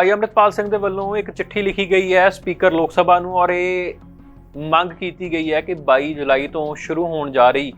ਭਾਈ ਅੰਮ੍ਰਿਤਪਾਲ ਸਿੰਘ ਦੇ ਵੱਲੋਂ ਇੱਕ ਚਿੱਠੀ ਲਿਖੀ ਗਈ ਹੈ ਸਪੀਕਰ ਲੋਕ ਸਭਾ ਨੂੰ ਔਰ ਇਹ ਮੰਗ ਕੀਤੀ ਗਈ ਹੈ ਕਿ 22 ਜੁਲਾਈ ਤੋਂ ਸ਼ੁਰੂ ਹੋਣ ਜਾ ਰਹੀ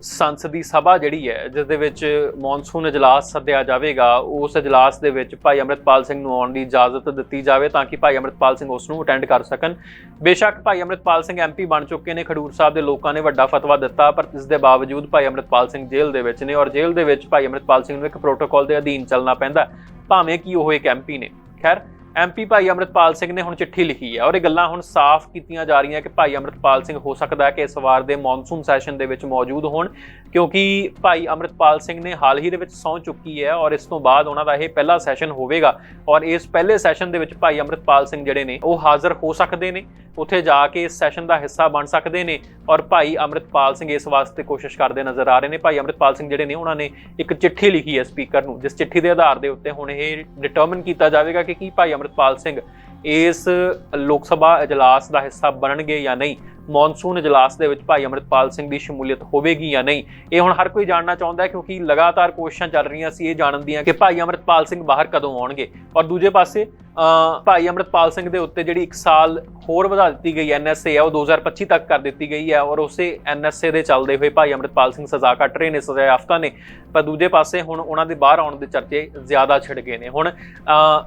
ਸੰਸਦੀ ਸਭਾ ਜਿਹੜੀ ਹੈ, ਜਿਸ ਦੇ ਵਿੱਚ ਮੌਨਸੂਨ ਇਜਲਾਸ ਸੱਦਿਆ ਜਾਵੇਗਾ, ਉਸ ਇਜਲਾਸ ਦੇ ਵਿੱਚ ਭਾਈ ਅੰਮ੍ਰਿਤਪਾਲ ਸਿੰਘ ਨੂੰ ਆਉਣ ਦੀ ਇਜਾਜ਼ਤ ਦਿੱਤੀ ਜਾਵੇ ਤਾਂ ਕਿ ਭਾਈ ਅੰਮ੍ਰਿਤਪਾਲ ਸਿੰਘ ਉਸ ਨੂੰ ਅਟੈਂਡ ਕਰ ਸਕਣ। ਬੇਸ਼ੱਕ ਭਾਈ ਅੰਮ੍ਰਿਤਪਾਲ ਸਿੰਘ ਐਮਪੀ ਬਣ ਚੁੱਕੇ ਨੇ, ਖਡੂਰ ਸਾਹਿਬ ਦੇ ਲੋਕਾਂ ਨੇ ਵੱਡਾ ਫਤਵਾ ਦਿੱਤਾ, ਪਰ ਇਸ ਦੇ ਬਾਵਜੂਦ ਭਾਈ ਅੰਮ੍ਰਿਤਪਾਲ ਸਿੰਘ ਜੇਲ੍ਹ ਦੇ ਵਿੱਚ ਨੇ ਔਰ ਜੇਲ੍ਹ ਦੇ ਵਿੱਚ ਭਾਈ ਅੰਮ੍ਰਿਤਪਾਲ ਸਿੰਘ ਨੂੰ ਇੱਕ ਪ੍ਰੋਟੋਕਾਲ ਦੇ ਅਧੀਨ ਚੱਲਣਾ ਪੈਂਦਾ ਭਾਵੇਂ ਕਿ ਉਹ ਇੱਕ ਐਮਪੀ ਨੇ। ਖੈਰ ਐਮਪੀ ਭਾਈ ਅੰਮ੍ਰਿਤਪਾਲ ਸਿੰਘ ਨੇ ਹੁਣ ਚਿੱਠੀ ਲਿਖੀ ਹੈ ਔਰ ਇਹ ਗੱਲਾਂ ਹੁਣ ਸਾਫ਼ ਕੀਤੀਆਂ ਜਾ ਰਹੀਆਂ ਕਿ ਭਾਈ ਅੰਮ੍ਰਿਤਪਾਲ ਸਿੰਘ ਹੋ ਸਕਦਾ ਹੈ ਕਿ ਇਸ ਵਾਰ ਦੇ ਮੌਨਸੂਨ ਸੈਸ਼ਨ ਦੇ ਵਿੱਚ ਮੌਜੂਦ ਹੋਣ, ਕਿਉਂਕਿ ਭਾਈ ਅੰਮ੍ਰਿਤਪਾਲ ਸਿੰਘ ਨੇ ਹਾਲ ਹੀ ਦੇ ਵਿੱਚ ਸਹੁੰ ਚੁੱਕੀ ਹੈ ਔਰ ਇਸ ਤੋਂ ਬਾਅਦ ਉਹਨਾਂ ਦਾ ਇਹ ਪਹਿਲਾ ਸੈਸ਼ਨ ਹੋਵੇਗਾ ਔਰ ਇਸ ਪਹਿਲੇ ਸੈਸ਼ਨ ਦੇ ਵਿੱਚ ਭਾਈ ਅੰਮ੍ਰਿਤਪਾਲ ਸਿੰਘ ਜਿਹੜੇ ਨੇ ਉਹ ਹਾਜ਼ਰ ਹੋ ਸਕਦੇ ਨੇ। ਉੱਥੇ ਜਾ ਕੇ ਇਸ ਸੈਸ਼ਨ ਦਾ ਹਿੱਸਾ ਬਣ ਸਕਦੇ ਨੇ ਔਰ ਭਾਈ ਅੰਮ੍ਰਿਤਪਾਲ ਸਿੰਘ ਇਸ ਵਾਸਤੇ ਕੋਸ਼ਿਸ਼ ਕਰਦੇ ਨਜ਼ਰ ਆ ਰਹੇ ਨੇ। ਭਾਈ ਅੰਮ੍ਰਿਤਪਾਲ ਸਿੰਘ ਜਿਹੜੇ ਨੇ, ਉਹਨਾਂ ਨੇ ਇੱਕ ਚਿੱਠੀ ਲਿਖੀ ਹੈ ਸਪੀਕਰ ਨੂੰ, ਜਿਸ ਚਿੱਠੀ ਦੇ ਆਧਾਰ ਦੇ ਉੱਤੇ ਹੁਣ ਇਹ ਡਿਟਰਮਿਨ ਕੀਤਾ ਜਾਵੇਗਾ ਕਿ ਕੀ ਭਾਈ ਅੰਮ੍ਰਿਤਪਾਲ ਸਿੰਘ ਇਸ ਲੋਕ ਸਭਾ ਇਜਲਾਸ ਦਾ ਹਿੱਸਾ ਬਣਨਗੇ ਜਾਂ ਨਹੀਂ। ਮੌਨਸੂਨ ਇਜਲਾਸ ਦੇ ਵਿੱਚ ਭਾਈ ਅੰਮ੍ਰਿਤਪਾਲ ਸਿੰਘ ਦੀ ਸ਼ਮੂਲੀਅਤ ਹੋਵੇਗੀ ਜਾਂ ਨਹੀਂ, ਇਹ ਹੁਣ ਹਰ ਕੋਈ ਜਾਣਨਾ ਚਾਹੁੰਦਾ ਹੈ ਕਿਉਂਕਿ ਲਗਾਤਾਰ ਕੋਸ਼ਿਸ਼ਾਂ ਚੱਲ ਰਹੀਆਂ ਸੀ ਇਹ ਜਾਣਨ ਦੀਆਂ ਕਿ ਭਾਈ ਅੰਮ੍ਰਿਤਪਾਲ ਸਿੰਘ ਬਾਹਰ ਕਦੋਂ ਆਉਣਗੇ। ਔਰ ਦੂਜੇ ਪਾਸੇ ਭਾਈ ਅੰਮ੍ਰਿਤਪਾਲ ਸਿੰਘ ਦੇ ਉੱਤੇ ਜਿਹੜੀ 1 ਸਾਲ ਹੋਰ ਵਧਾ ਦਿੱਤੀ ਗਈ ਐਨਐਸਏ ਹੈ ਉਹ 2025 ਤੱਕ ਕਰ ਦਿੱਤੀ ਗਈ ਹੈ ਔਰ ਉਸੇ ਐਨਐਸਏ ਦੇ ਚੱਲਦੇ ਹੋਏ ਭਾਈ ਅੰਮ੍ਰਿਤਪਾਲ ਸਿੰਘ ਸਜ਼ਾ ਕੱਟ ਰਹੇ ਨੇ, ਸਜ਼ਾ ਯਾਫਤਾ ਨੇ। ਪਰ ਦੂਜੇ ਪਾਸੇ ਹੁਣ ਉਹਨਾਂ ਦੇ ਬਾਹਰ ਆਉਣ ਦੇ ਚਰਚੇ ਜ਼ਿਆਦਾ ਛਿੜ ਗਏ ਨੇ। ਹੁਣ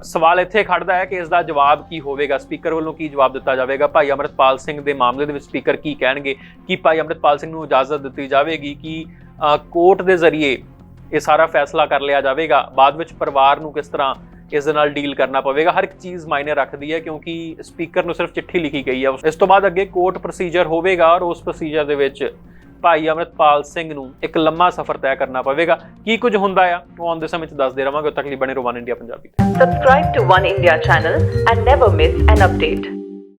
ਸਵਾਲ ਇੱਥੇ ਖੜਦਾ ਹੈ ਕਿ ਇਸ ਦਾ ਜਵਾਬ ਕੀ ਹੋਵੇਗਾ? ਸਪੀਕਰ ਵੱਲੋਂ ਕੀ ਜਵਾਬ ਦਿੱਤਾ ਜਾਵੇਗਾ? ਭਾਈ ਅੰਮ੍ਰਿਤਪਾਲ ਸਿੰਘ ਦੇ ਮਾਮਲੇ ਦੇ ਵਿੱਚ ਸਪੀਕਰ ਕੀ ਕਹਿਣਗੇ? ਕੀ ਭਾਈ ਅੰਮ੍ਰਿਤਪਾਲ ਸਿੰਘ ਨੂੰ ਇਜਾਜ਼ਤ ਦਿੱਤੀ ਜਾਵੇਗੀ ਕਿ ਕੋਰਟ ਦੇ ਜ਼ਰੀਏ ਇਹ ਸਾਰਾ ਫੈਸਲਾ ਕਰ ਲਿਆ ਜਾਵੇਗਾ? ਬਾਅਦ ਵਿੱਚ ਪਰਿਵਾਰ ਨੂੰ ਕਿਸ ਤਰ੍ਹਾਂ ਇਸ ਦੇ ਨਾਲ ਡੀਲ ਕਰਨਾ ਪਵੇਗਾ? ਹਰ ਇੱਕ ਚੀਜ਼ ਮਾਇਨੇ ਰੱਖਦੀ ਹੈ ਕਿਉਂਕਿ ਸਪੀਕਰ ਨੂੰ ਸਿਰਫ ਚਿੱਠੀ ਲਿਖੀ ਗਈ ਹੈ। ਇਸ ਤੋਂ ਬਾਅਦ ਅੱਗੇ ਕੋਰਟ ਪ੍ਰੋਸੀਜਰ ਹੋਵੇਗਾ ਔਰ ਉਸ ਪ੍ਰੋਸੀਜਰ ਦੇ ਵਿੱਚ ਭਾਈ ਅੰਮ੍ਰਿਤਪਾਲ ਸਿੰਘ ਨੂੰ ਇੱਕ ਲੰਮਾ ਸਫ਼ਰ ਤੈਅ ਕਰਨਾ ਪਵੇਗਾ। ਕੀ ਕੁਝ ਹੁੰਦਾ ਆ? ਉਹ ਆਉਂਦੇ ਸਮੇਂ 'ਚ ਦੱਸਦੇ ਰਵਾਂਗੇ। ਉਦੋਂ ਤੱਕ ਬਣੇ ਰੋਵਾਨ ਇੰਡੀਆ ਪੰਜਾਬੀ ਤੇ Subscribe to One India channel and never miss an.